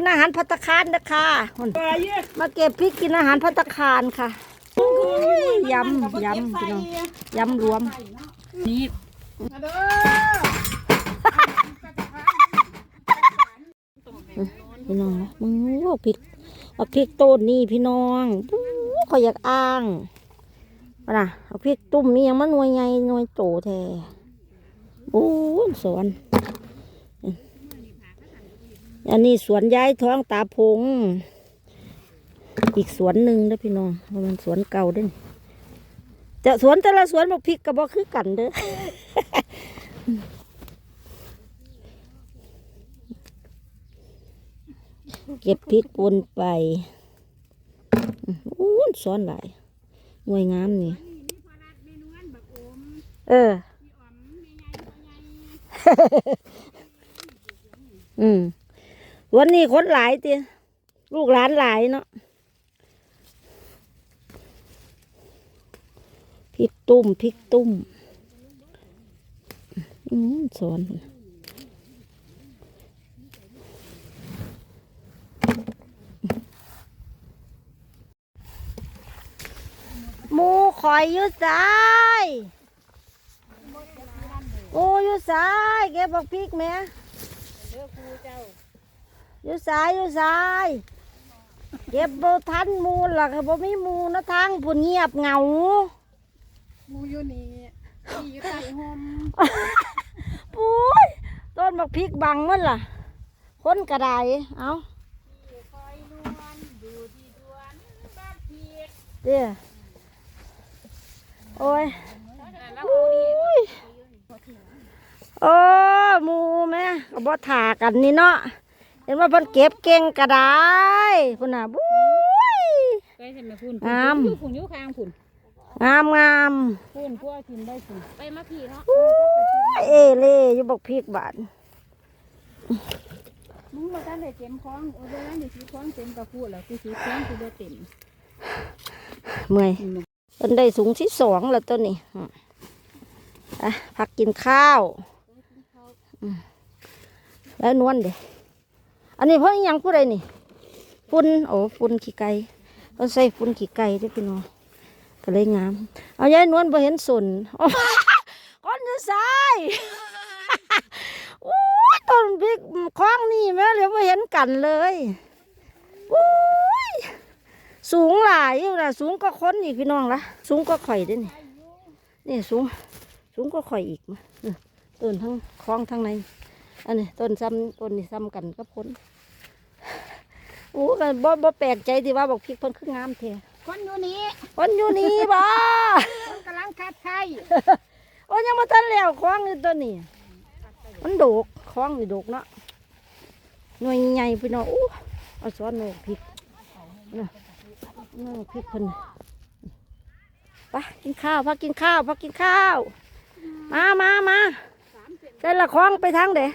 กินอาหารพัตตาคารนะคะมาเก็บพริกกินอาหารพัตตาคารค่ะยำยำพี่น้องยำรวมนี่พี่น้องมึงเอาพริกเอาพริกต้นนี่พี่น้องปู๊ขอยอยากอ้างนะเอาพริกตุ่มนี่ยังมันหน่วยไงหน่วยโตแท้โอ้สวน อันนี้สวนย้ายท้องตาพง อีกสวนหนึ่งเด้อพี่น้องเพราะมันสวนเก่าเด้อนี่จะสวนแต่ละสวนบอกพริกกับบอกคือกันเด้อเก็บพริกปนไปอู้นซ้อนหลายหน่วยงามนี่ เออ อืม วันนี้คนหลายตีลูกหลานหลายเนาะพริกตุ้มพริกตุ้มอืมสอนหมูข่อยอยู่ซ้ายโอ้อยู่ซ้ายแกบอกพริกแหม่อ ยู่ซ้ายอยู่ซ้ายเก็บโบทันหมูล่ะค่ะบ่มีหมูนะทางผุนเงียบเหงา มูอยู่นี่ที่อยู่ใต้ห่มปุ้ยต้นบักพริกบังมันล่ะ คนกระไดเอาคอยนวลอยู่ที่ดวนบ้านพีกเดี๋ยโอ้ยแล้วอุ้ยโอ้หมูแม่ก็บ่ถากันนี่เนาะเห็นว่าเพิ่นเก็บเก่งกระไดพุ่นน่ะบุ้ยไปเห็นไหมคุณงามอยู่คุณอยู่ข้างคุณงามงามคุณพวกกินได้คุณไปมาพี่เนาะอุ้ยเอเล่อยู่บักพริกบาดมึงมาตั้งแต่เต็มคล้องเออเวลาเดี๋ยวซื้อคล้องเต็มกระพูดแล้วกูซื้อคล้องกูได้เต็มเมื่อยเพิ่นได้สูงที่สองแล้วตัวนี้อืมอะพักกินข้าวอืมแล้วนวลเด้ อันนี้เพิ่นอิหยังผู้ใดนี่ฝุ่นโอ้ฝุ่นขี้ไก่เพิ่นใส่ฝุ่นขี้ไก่เด้อพี่น้องก็เลยงาม เอายายนวลบ่เห็นสนโอ้ก้อนอยู่โอ้ยต้นพริกคล้องนี่แม่เหลียวบ่เห็นกันเลยโอ้ยสูงหลายอยู่นะสูงก็ค้นอีกพี่น้องละสูงก็ข่อยด้วยนี่นี่สูง สูงก็ข่อยอีกมาเออต้นทั้งคลองทั้งใน อันนี้ต้นซ้ำต้นนี่ซ้ำกันก็พ้นโอ้กันบ่บ่แปลกใจที่ว่าบอกพริกเพิ่นคืองามแท้คนอยู่นี่คนอยู่นี่บ่คนกำลังคัดไข่โอ้ยังมาทันแล้วคลองนี่ตัวนี้มันโดกคลองนี่โดกเนาะหน่วยใหญ่พี่น้องอู้เอาซ้อนหน่วยพริกน่ะหน่วยพริกเพิ่นไปกินข้าวพักกินข้าวพักกินข้าว มามามา ได้ละคล้องไปทางเด๋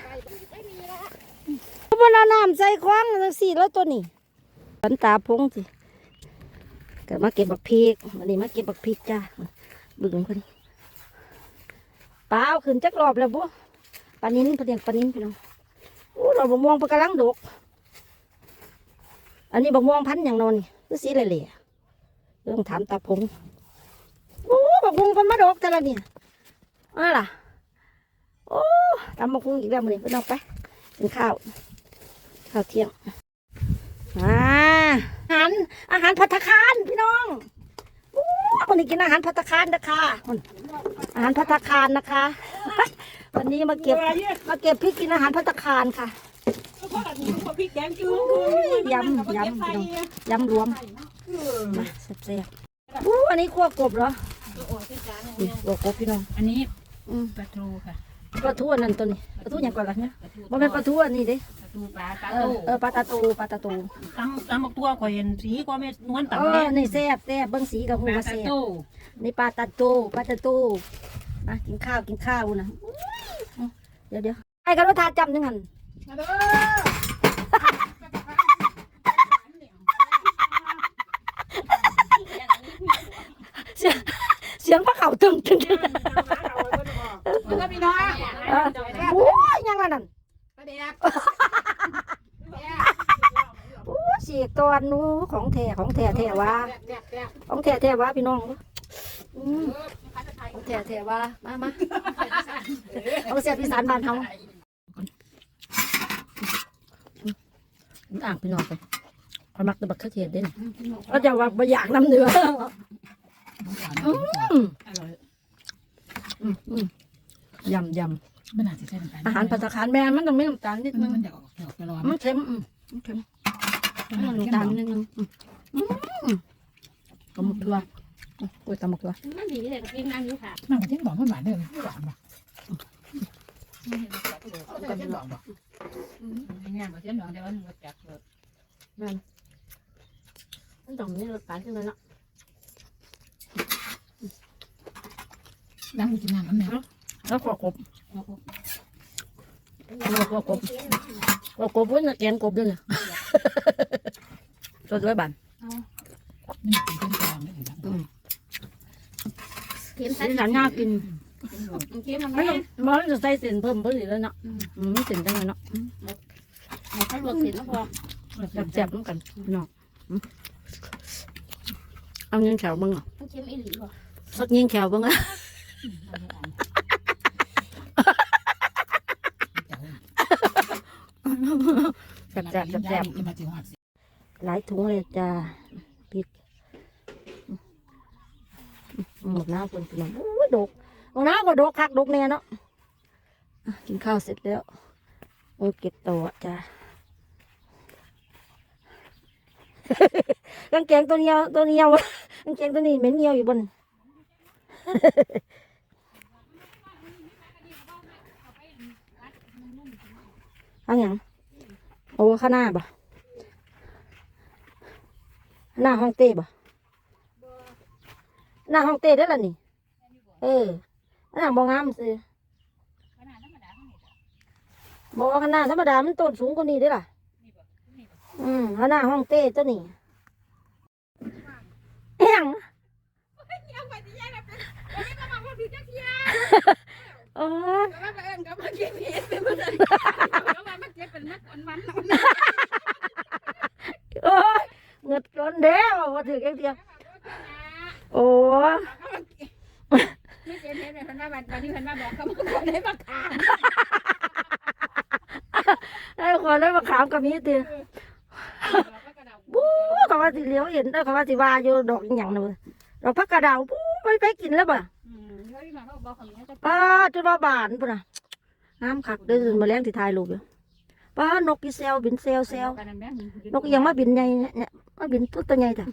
บนเอาน้ำใส่คล้องจังสี่แล้วตัวนี้สันตาพงสิก็มาเก็บบักพริกวันนี้มาเก็บบักพริกจ้าบึงคนเปล่าขึ้นจักรอบแล้วบุปานิ้นปลาเดียงปานิ้นพี่น้องโอ้เราบกม่วงปลากระลังดก อันนี้บกม่วงพันธุ์อย่างนอนนี่คือสีเหล่ๆเรื่องถามตาพงโอ้บักพุงพันมาดอกแต่ละเนี่ยอะไรล่ะ โอ้ตำบักพุงอีกแล้วมื้อนี้ไปน้องไปกินข้าวข้าวเที่ยงอ่าอาหารอาหารพัตตาคารพี่น้องโอ้วันนี้กินอาหารพัตตาคารนะคะคนอาหารพัตตาคารนะคะ วันนี้มาเก็บมาเก็บพริกกินอาหารพัตตาคารค่ะพริกแกงจืโอ้ยยำยำพี่น้องยำรวมมาแซ่บๆอู้อันนี้คั่วกบเหรอนี่คั่วกบพี่น้อง อันนี้อืมปลาทูค่ะ ปลาทูอันนั้นตัวนี้ปลาทูอย่างก่อนละเนี่ยบ่เป็นปลาทูอันนี้เด้ปลาทูปลาตาเอโตอเออปลาตาตูปลาตาตูตั้งตั้งบักตัวข่อยเห็นสีก็ไม่นวลเอต่ำอแน่นี่แซ่บแซ่บเบิ้งสีกับหูปลาว่าตาแซ่บโตนี่ปลาตาตูปลาตาตูอะกินข้าวกินข้าวนะอื้อเดี๋ยวเดี๋ยวไอ้กันว่าทาจำจังหันเสียงเสียงพระเขาตึงตึงตึงมั นก็พี่น้องเออโอ้ยยังไงนั่นประเดี๋ยวฉีกตอนหนู้ของแท้ของแท้แท้ว่าแซ่บแซ่บของแท้แท้ว่าพี่น้องอืมของแท้แท้ว่ามามาเอาเสียบอีสานบ้านเฮาอ่างพี่น้องไปพอมักแตะบักข้าวเทียดเด่นก็จะว่าบ่อยากน้ำเนื้ออืมอร่อยอืมอืม ยำยไม่น่าจะใช่น้ำตาลำอาหารปัตตาคารแม่มันต้องมีน้ำตาลนิดมันึนงมันจะออกออกจะร้อนมันเค็มอืมมันเค็มมันน้ำตาลนิดนึงอืมอืมตำหมกตัวโอ้ยตำหมกตัวมันดีเลยกับพี่นั่งอยู่ค่ะมันก็ที่บอกมันหวานเด้อไม่หวานป่ะก็ที่บอกบอกงานบ่เสียหนองแต่ว่ามันบ่จักเลยมันต้องมีรสชาติจังเลยเนาะล้างมือกินน้ำมันแม่ แล้วก็กบแล้วก็กบก็กบเพิ่นน่ะแกงกบด้วยเนี่ยตัวด้วยบันนี่เป็นต้นกลางได้อยู่แล้วเค็มสีสันน่ากินเค็มมันไม่ไม่ต้องมันจะใส่เส้นเพิ่มเพิ่มอีกแล้วเนาะอืมเส้นจังเลยเนาะเขาลวกเสร็จแล้วพอแซ่บๆเหมือนกันพี่น้องอืมเอายิงแขวเบ้างเหรอมันเค็มอีหลีบ่สักยิงแขวเบ้างอะ แซ่บๆแซ่บๆแซ่บจะมาจีหอดสิๆหลายถุงเลยจ้าพริกหมดน้ำคนพี่น้องโอ้ยดกหมดน้ำก็ดกคักดกแน่เนาะอะกินข้าวเสร็จแล้วโอ้ยเก็บตัวจ้ากางเกงตัวเนียวตัวเนียวกางเกงตัวนี้เหม็นเนียวอยู่บนเอันยัง โอ้ข้างหน้าบ่หน้าห้องเต้บ่หน้าห้องเต้ได้ละนี่ เออหน้าบ่งามสิบ่ขนาดธรรมดา มันต้นสูงกว่านี้ได้ล่ะ อืมขนาดห้องเต้ตัวนี้เอียง โอ้ยก็ว่าเอิ้นก็มาเก็บเห็ดเป็นบ่ได้ก็ว่ามาเก็บเป็นมัดอันมันโอ้ยเงิดร้อนเด้วว่าถือแค่เดียวโอ้ยไม่เก็บเห็ดเลยเพิ่นว่าบัดตอนนี้เพิ่นว่าบอกเขามาบ่ได้มาขายได้คนได้มาขามกับมีเตียบู๊เขาว่าสิเหลียวเห็นได้เขาว่าสิว่าอยู่ดอกอหย่างนึงดอกพักกระดาวบู๊ไปไปกินแล้วบ่ ป้าจุดว่าบานปุ่นน่ะน้ำคักเดินมาแล้งที่ถ่ายรูปอยู่ป้านกอีเซลบินเซลเซลกันนั่นแม่นกอีหยังมาบินใหญ่เนี่ยมาบินตัวตัวใหญ่จ้ะ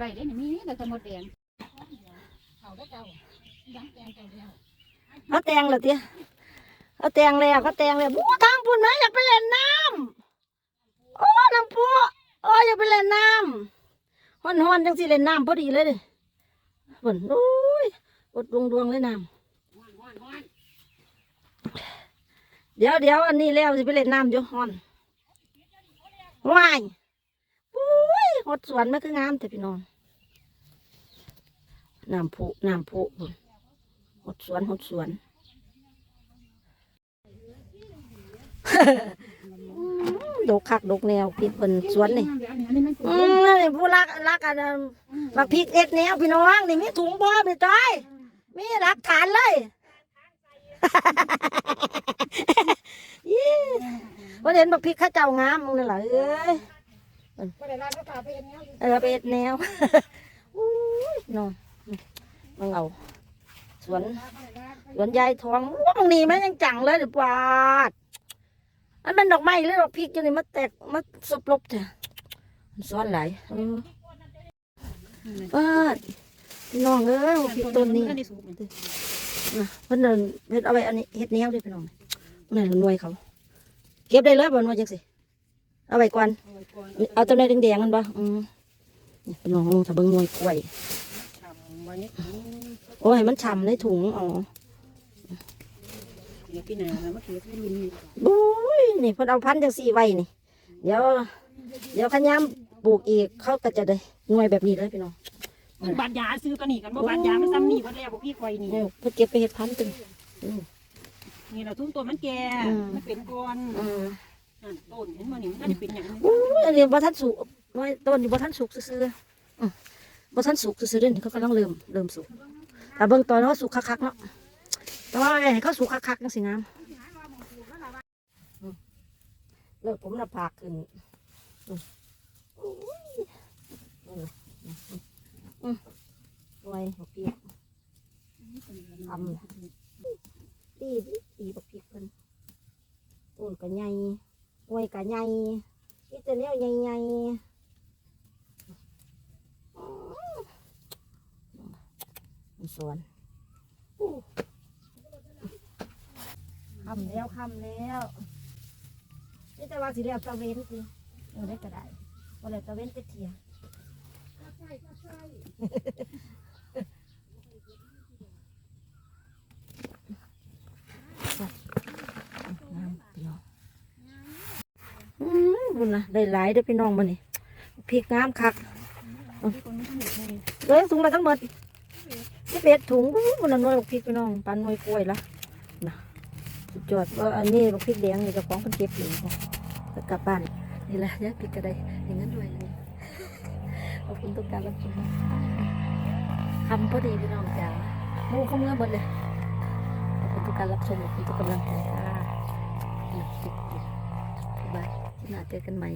ไรได้นี่มีนี่แต่สมดแดงเขาได้เจ้ายังแดงเจ้าเดียวเขาแตงแล้วเตี้ยเขาแตงแล้วเขาแตงแล้วบู๊ทางปุ่นนะอยากไปเล่นน้ำโอ้น้ำพุโอ้อยากไปเล่นน้ำฮอนฮอนๆจังสิเล่นน้ำพอดีเลยเดิปุ่นโอ้ ยกดดวงดวงเลยน้ำเดี๋ยวเดี๋ยวอันนี้แล้วสิไปเล่นน้ำอยู่ฮอนว้ายปุ้ยหดสวนมันคืองามแต่พี่น้องน้ำพุน้ำพุพุ่นหดสวนหดสวนดกคักดกแนวพริกเพิ่นสวนนี่อืมนี่ผู้รักรักอันบักพริกเอ็ดแนวพี่น้องนี่มีถุงบ่มีจ้อย มีหลักฐานเลยยี่ว่าเห็นบักพริกเข้าเจ้างามมึงนี่แหละเอ้ยก็ได้ร้านก็พาไปเห็นแนวเออไปเอ็ดแนวอุ้ยนอนมึงเอาสวนสวนยายทองว้างนี่มันยังจังเลยเดี๋ยวปาดอันมันดอกไม้หรือดอกพริกจังนี่มาแตกมาสบลบเถอะมันซ้อนหลายเออปาด พี่น้องเอ้ยพริกต้นนี้นะเพิ่นเดินเฮ็ดเอาไว้อันนี้เฮ็ดแนวด้วยพี่น้องนั่หน่วยเขา เก็บได้เลยบ่หน่วยจังสิเอาไว้ก่อนเอาตัวไหนแดงๆมันบ่อืมพี่น้องถ้าเบิ่งหน่วยกล้วยโอ้ยมันฉ่ำในถุงอ๋อเดี๋ยวพี่นามื่อกี้พี่นบุ้ยนี่เพิ่นเอาพันธุ์จังสี่ไว้นี่ เดี๋ยว เดี๋ยวขยามปลูกอีกเขาก็จะได้หน่วยแบบนี้เลยพี่น้อง บาดยาซื้อตัวนี้กันบ่บาดยามันซ้ำนี่บ่แล้วบ่พี่ไฟนี่เนี่ยเพิ่นเก็บไปเฮ็ดพันธุ์ตึงนี่เราทุ่งตัวมันแก่อืมมันเป็นก้อนอืมนั่นต้นเห็นบ่นี่มันก็สิเป็นอย่างนี้อู้อันนี้บ่ทันสุกน้อยต้นอยู่บ่ทันสุกซื่อๆอืมบ่ทันสุกซื่อๆเด้อนี่เขากำลังเริ่มเริ่มสุกแต่เบิ่งตอนเขาสุกคักๆเนาะแต่ว่าให้เขาสุกคักๆจังสิงามอืมเลิกผมหน้าผากขึ้น อืมอุ้ยอืมอืมอืมรวยเปียกทำตีตีบักเปียกเพิ่นต้นก็ใหญ่หน่วยก็ใหญ่นี่จะเนี้ยใหญ่ๆมันสวนคำแล้วคำแล้วนี่แต่ว่าสิเรียกตะเวนสิเออได้ก็ได้ว่าแล้วตะเวนไปเทียวน้ำพี่น้อง อืม บุญนะได้หลายด้อพี่น้องมานี่พริกงามคักเลยถุงละทั้งหมดสิบเอ็ดถุงบุญนะนวยบักพริกพี่น้องปันน่วยกล้วยละนะสุดยอดว่าอันนี้พริกแดงนี่จะของคนเก็บอยู่นะกลับบ้านนี่แหละยายพริกก็ไดอย่างนั้นด้วย อบคุณทุกการรับชมคำพอดีพี่น้องจ้าหมูเข้าเมื่อหมดเลยขอบคุณทุกการรับชมขอบคุณทุกกำลังใจค่ะบ๊ายบายที่หน้าเจอกันใหม่